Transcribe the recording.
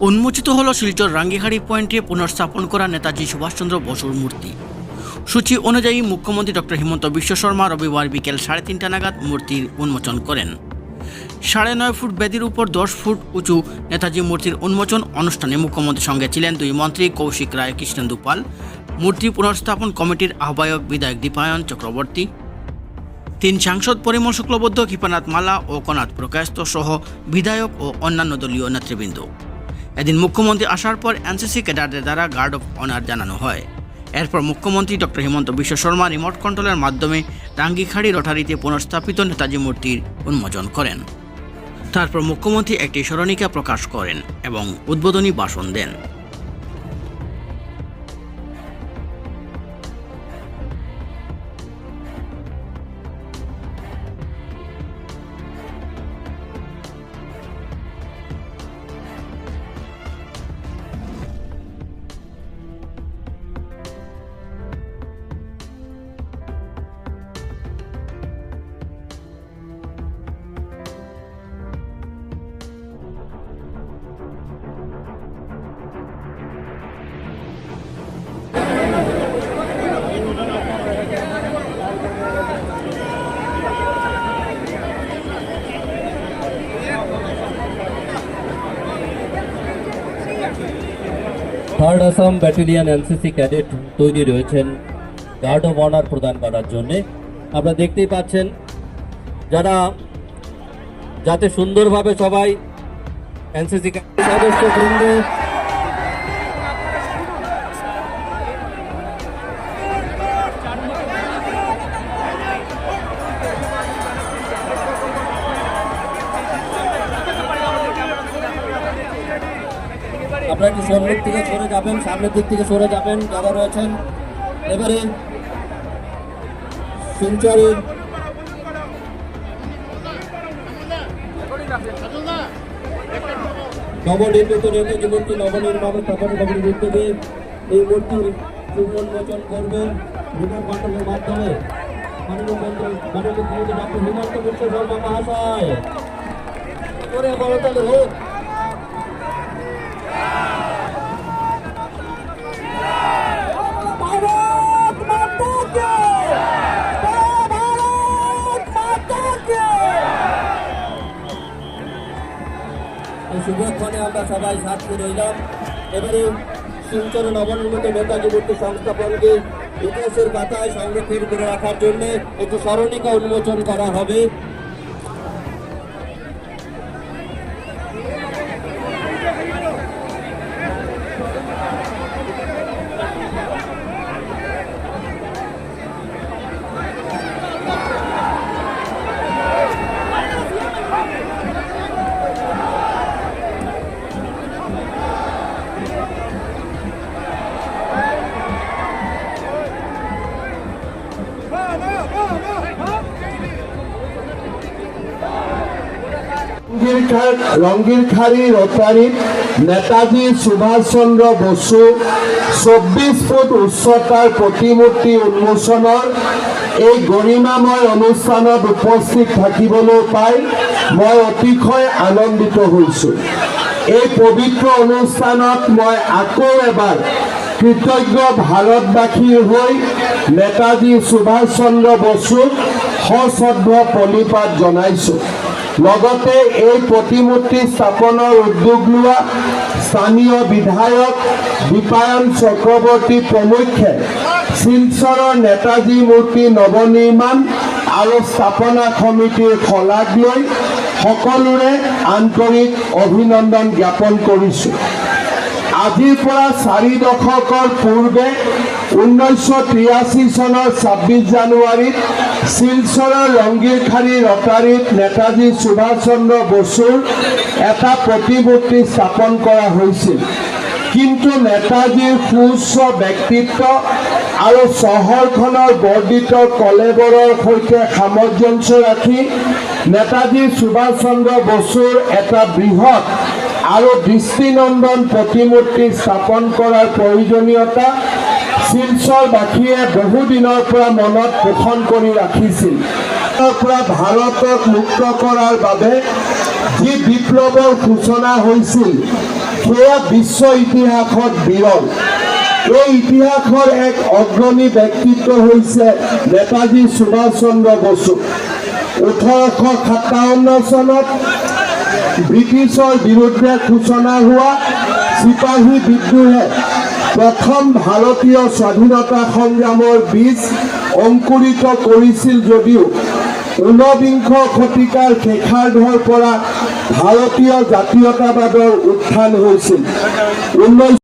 উন্মোচিত হল শিলচর রাঙ্গিহাড়ি পয়েন্টে পুনর্স্থাপন করা নেতাজি সুভাষচন্দ্র বসুর মূর্তি। সূচি অনুযায়ী মুখ্যমন্ত্রী ডক্টর হিমন্ত বিশ্ব শর্মা রবিবার বিকেল সাড়ে তিনটা নাগাদ মূর্তির উন্মোচন করেন। সাড়ে নয় ফুট বেদির উপর দশ ফুট উঁচু নেতাজি মূর্তির উন্মোচন অনুষ্ঠানে মুখ্যমন্ত্রীর সঙ্গে ছিলেন দুই মন্ত্রী কৌশিক রায় কৃষ্ণেন্দু পাল মূর্তি পুনর্স্থাপন কমিটির আহ্বায়ক বিধায়ক দীপায়ন চক্রবর্তী। তিন সাংসদ পরিমল শুক্লবদ্ধ কৃপানাথ মালা ও কনাথ প্রকাশত সহ বিধায়ক ও অন্যান্য দলীয় নেতৃবৃন্দ। এদিন মুখ্যমন্ত্রী আসার পর এনসিসি ক্যাডারদের দ্বারা গার্ড অফ অনার জানানো হয়। এরপর মুখ্যমন্ত্রী ডক্টর হিমন্ত বিশ্ব শর্মা রিমোট কন্ট্রোলের মাধ্যমে রাঙ্গিখাড়ি রটারিতে পুনঃস্থাপিত নেতাজি মূর্তির উন্মোচন করেন। তারপর মুখ্যমন্ত্রী একটি স্মরণিকা প্রকাশ করেন এবং উদ্বোধনী ভাষণ দেন। Third Assam battalion NCC cadet তৈরি রয়েছেন গার্ড অফ অনার প্রদান করার জন্য। আপনারা দেখতেই পাচ্ছেন, যারা যাতে সুন্দরভাবে সবাই এনসিসি সদস্য আপনারা একটু সামনের দিকে সরে যাবেন, সামনের দিক থেকে সরে যাবেন। যারা রয়েছেন। এবারে শিলচরের নবনির্মিত নেতাজি মূর্তি নবনির্মাণের প্রথম কমিটির উদ্যোগে এই মূর্তির উন্মোচন করবেন রিমোট কন্ট্রোলের মাধ্যমে মাননীয় মন্ত্রী মাননীয় মুখ্যমন্ত্রী ডক্টর হিমন্ত বিশ্ব শর্মা মহাশয়। করে বড়তলে হোক। আমরা সবাই সাক্ষী রইলাম এবারে শিলচর নবনির্মিত নেতাজি মূর্তি সংস্থাপনকে ইতিহাসের পাতায় সংরক্ষণ করে রাখার জন্য একটি স্মরণিকা উন্মোচন করা হবে। রঙ্গিরখাড়ি রোটারির নেতাজি সুভাষচন্দ্র বসু চৌব্বিছ ফুট উচ্চতাৰ প্ৰতিমূৰ্তি উন্মোচনৰ এই গৰিমাময় অনুষ্ঠানত উপস্থিত থাকিবলৈ পাই মই অতিশয় আনন্দিত হৈছোঁ। এই পবিত্ৰ অনুষ্ঠানত মই আকৌ এবাৰ কৃতজ্ঞ ভাৰতবাসীৰ হৈ নেতাজী সুভাষ চন্দ্ৰ বসুক সশ্ৰদ্ধ প্ৰণিপাত জনাইছোঁ। লগতে এই প্ৰতিমূৰ্তি স্থাপনৰ উদ্যোগ লোৱা স্থানীয় বিধায়ক দীপায়ন চক্ৰৱৰ্তী প্ৰমুখ্যে শিলচৰৰ নেতাজী মূৰ্তি নৱনিৰ্মাণ আৰু স্থাপনা সমিতিৰ শলাগ লৈ সকলোৰে আন্তৰিক অভিনন্দন জ্ঞাপন কৰিছোঁ। আজিৰ পৰা চাৰি দশকৰ পূৰ্বে ঊনৈছশ তিৰাশী চনৰ ছাব্বিছ জানুৱাৰীত শিলচৰৰ ৰংগীৰখাৰী ৰটাৰীত নেতাজী সুভাষ চন্দ্ৰ বসুৰ এটা প্ৰতিমূৰ্তি স্থাপন কৰা হৈছিল। কিন্তু নেতাজীৰ সুউচ্চ ব্যক্তিত্ব আৰু চহৰখনৰ বৰ্ধিত কলেবৰৰ সৈতে সামঞ্জস্য ৰাখি নেতাজী সুভাষ চন্দ্ৰ বসুৰ এটা বৃহৎ আৰু দৃষ্টিনন্দন প্ৰতিমূৰ্তি স্থাপন কৰাৰ প্ৰয়োজনীয়তা শিলচৰবাসীয়ে বহুদিনৰ পৰা মনত পোষণ কৰি ৰাখিছিল। পৰা ভাৰতক মুক্ত কৰাৰ বাবে যি বিপ্লৱৰ সূচনা হৈছিল, সেয়া বিশ্ব ইতিহাসত বিৰল। এই ইতিহাসৰ এক অগ্ৰণী ব্যক্তিত্ব হৈছে নেতাজী সুভাষ চন্দ্ৰ বসু। ওঠৰশ সাতাৱন্ন চনত ব্ৰিটিছৰ বিৰুদ্ধে ঘোষণা হোৱা চিপাহী বিদ্ৰোহে প্ৰথম ভাৰতীয় স্বাধীনতা সংগ্ৰামৰ বীজ অংকুৰিত কৰিছিল যদিও ঊনবিংশ শতিকাৰ শেষাৰ্ধৰ পৰা ভাৰতীয় জাতীয়তাবাদৰ উত্থান হৈছিল। ঊনৈছ